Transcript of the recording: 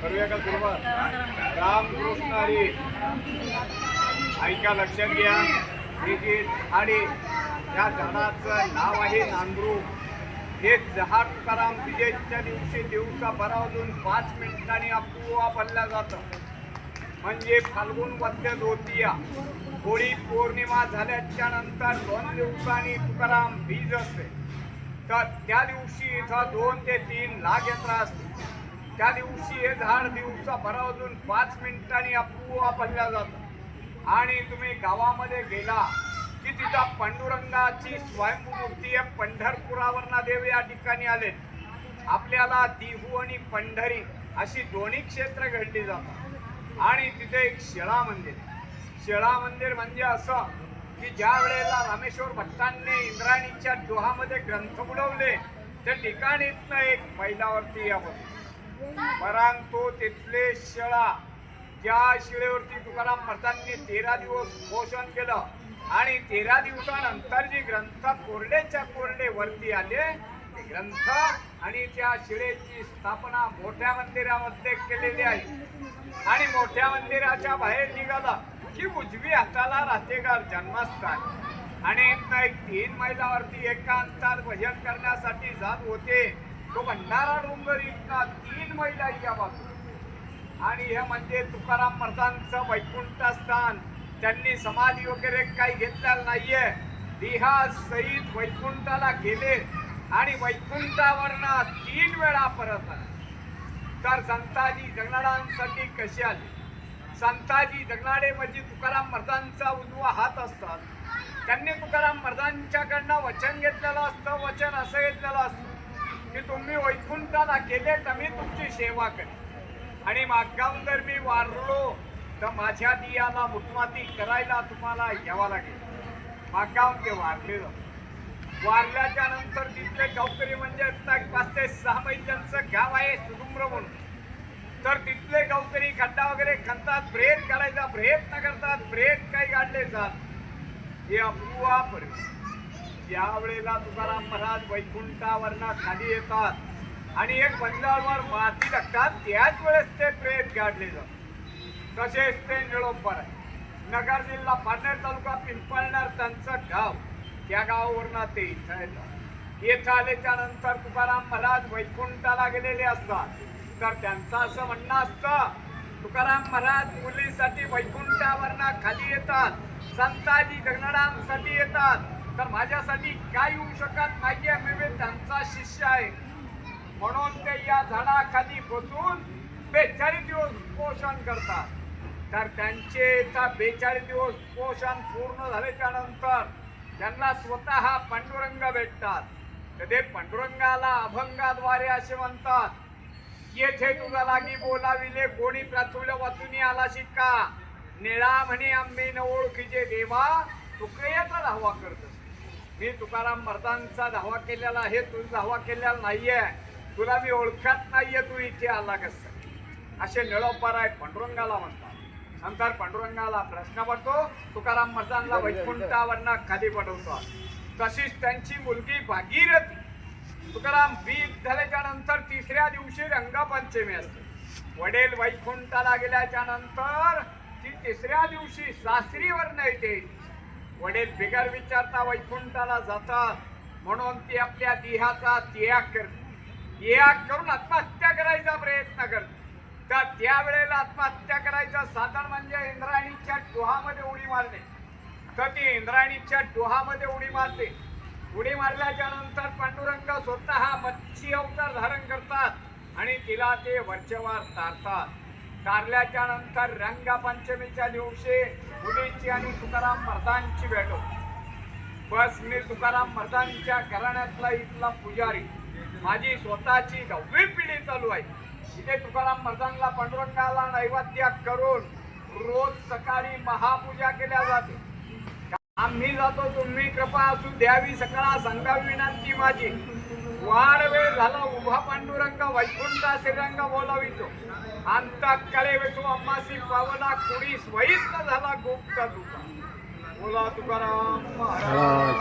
करूया का सुरुवात रामकृष्ण हरी ऐका लक्षात घ्या. हे आणि झाडे या झाडाचं नाव आहे नांदरू हे झाड तुकाराम विजयच्या दिवशी दिवसा भरावून पाच मिनिटांनी आपोआप हल्ल्या जातं. म्हणजे फाल्गुन वद्य द्वितीया होळी पौर्णिमा झाल्याच्यानंतर दोन दिवसांनी तुकाराम बीज असते तर त्या दिवशी इथं दोन ते तीन लाख यंत्रा असतील त्या दिवशी हे झाड दिवसा भरावून पाच मिनिटांनी आपोआप हल्ल्या जातं. आणि तुम्ही गावामध्ये गेला की तिथं पांडुरंगाची स्वयंमूर्ती आहे पंढरपुरावरना देव या ठिकाणी आले आपल्याला दिहू आणि पंढरी अशी दोन्ही क्षेत्र घडली जातात. आणि तिथे एक शिळा मंदिर. शेळा शिळा मंदिर म्हणजे असं की ज्या वेळेला रामेश्वर भट्टांनी इंद्रायणीच्या दोहामध्ये ग्रंथ बुडवले त्या ठिकाणीतनं एक मैलावरती यावं परंतु तिथले शिळा ज्या शिळेवरती तुकाराम महाराजांनी तेरा दिवस पोषण केलं आणि तेरा दिवसानंतर जे ग्रंथ कोरडेच्या कोरडे वरती आले ते ग्रंथ आणि त्या शिळेची स्थापना मोठ्या मंदिरामध्ये केलेली आहे. आणि मोठ्या मंदिराच्या बाहेर निघाला. ही उजवी हाताला राहतेगार जन्मस्थान. आणि इथनं एक तीन मैलावरती एकांतात भजन करण्यासाठी जात होते. तो भंडारा डोंगर इतका तीन मैला या बाजू आणि हे म्हणजे तुकाराम महाराजांचं वैकुंठ स्थान. त्यांनी समाधी वगैरे काही घेतलेलं नाहीये. देहा सहित वैकुंठाला गेले. आणि वैकुंठावरनं तीन वेळा परत आले. तर संताजी जगनाडांसाठी कशी आली? संताजी जगनाडे म्हणजे तुकाराम महाराजांचा उजवा हात असतात. त्यांनी तुकाराम महाराजांच्याकडनं वचन घेतलेलं असतं वचन असं घेतलेलं असतं की तुम्ही वैकुंठाला गेले तर मी तुमची सेवा करेन. आणि मागाऊन जर मी वारलो तर माझ्या दियाला मुठमाती करायला तुम्हाला यावा लागेल. मागाऊन ते वारलेलं. वारल्याच्या नंतर तिथले गावकरी म्हणजे पाच ते सहा महिन्यांचं गाव आहे सुडुंबर म्हणून. खड्डा वगैरे खणतात ब्रेक काढायचा प्रयत्न करतात ब्रेक काही काढले जात. हे अपूर्वा ज्या वेळेला तुकाराम महाराज वैकुंठावरनं खाली येतात आणि एक बंधावर माती टाकतात त्याच वेळेस ते प्रेत गाडले जातात. तसेच ते निळोपर आहे. नगर जिल्हा पारनेर तालुका पिंपळणार त्यांचं गाव. त्या गावावरनं ते इथं येतात. येथं आल्याच्यानंतर तुकाराम महाराज वैकुंठाला गेलेले असतात. तर त्यांचं असं म्हणणं असतं तुकाराम महाराज मुलीसाठी वैकुंठावरनं खाली येतात. संताजी जगनाडांसाठी येतात. तर माझ्यासाठी काय येऊ शकत? नाहीये मी त्यांचा शिष्य आहे. म्हणून ते या झाडाखाली बसून बेचाळीस दिवस पोषण करतात. तर त्यांचे बेचाळीस दिवस पोषण पूर्ण झाल्याच्यानंतर त्यांना स्वतः पांडुरंग भेटतात. तर ते पांडुरंगाला अभंगाद्वारे असे म्हणतात येथे तुला लागी बोलाविले कोणी प्रथुल वाचून आला शिक्का? निळा म्हणे आंबे न ओळखीचे देवा तुकयाचा धावा करत मी तुकाराम मर्दांचा धावा केलेला आहे तू धावा केलेला नाहीये. तुला मी ओळखत नाहीये तू इथे आला कस? असे निळोपार आहेत पांडुरंगाला म्हणतात. नंतर पांडुरंगाला प्रश्न पडतो तुकाराम मर्दांना वैकुंठावरनं खाली पडवतो. तशीच त्यांची मुलगी भागीरथी. तुकाराम बीज झाल्याच्यानंतर तिसऱ्या दिवशी रंगपंचमी असते. वडील वैकुंठाला गेल्याच्यानंतर ती तिसऱ्या दिवशी सासरीवर येते. वडील बिगर विचारता वैकुंठाला जातात म्हणून ती आपल्या देहाचा त्याग करते. त्याग करून आत्महत्या करायचा प्रयत्न करते. तर त्यावेळेला आत्महत्या करायचं साधन म्हणजे इंद्रायणीच्या डोहामध्ये उडी मारणे. तर ती इंद्रायणीच्या डोहामध्ये उडी मारते. उडी मारल्याच्या नंतर स्वतः मच्छी अवतार धारण करतात आणि तिला ते वरचेवर तारतात. तारल्याच्या नंतर रंगपंचमीच्या दिवशी मुलीची आणि तुकाराम मर्दांची भेट बस मी तुकाराम मर्दांच्या घराण्यातला इथला पुजारी. माझी स्वतःची दहावी पिढी चालू आहे. इथे तुकाराम मर्दांना पांडुरंगाला नैवेद्य करून रोज सकाळी महापूजा केल्या जाते. आम्ही जातो तुम्ही कृपा असू द्यावी सकळा सांगावी विनंती माझी. वार वेळ झाला उभा पांडुरंग वैकुंठ श्रीरंग बोलावितो. अंत कळे वेटू अम्मासी पावला कुणी स्वयित झाला गुप्त तुका बोला तुकाराम महाराज.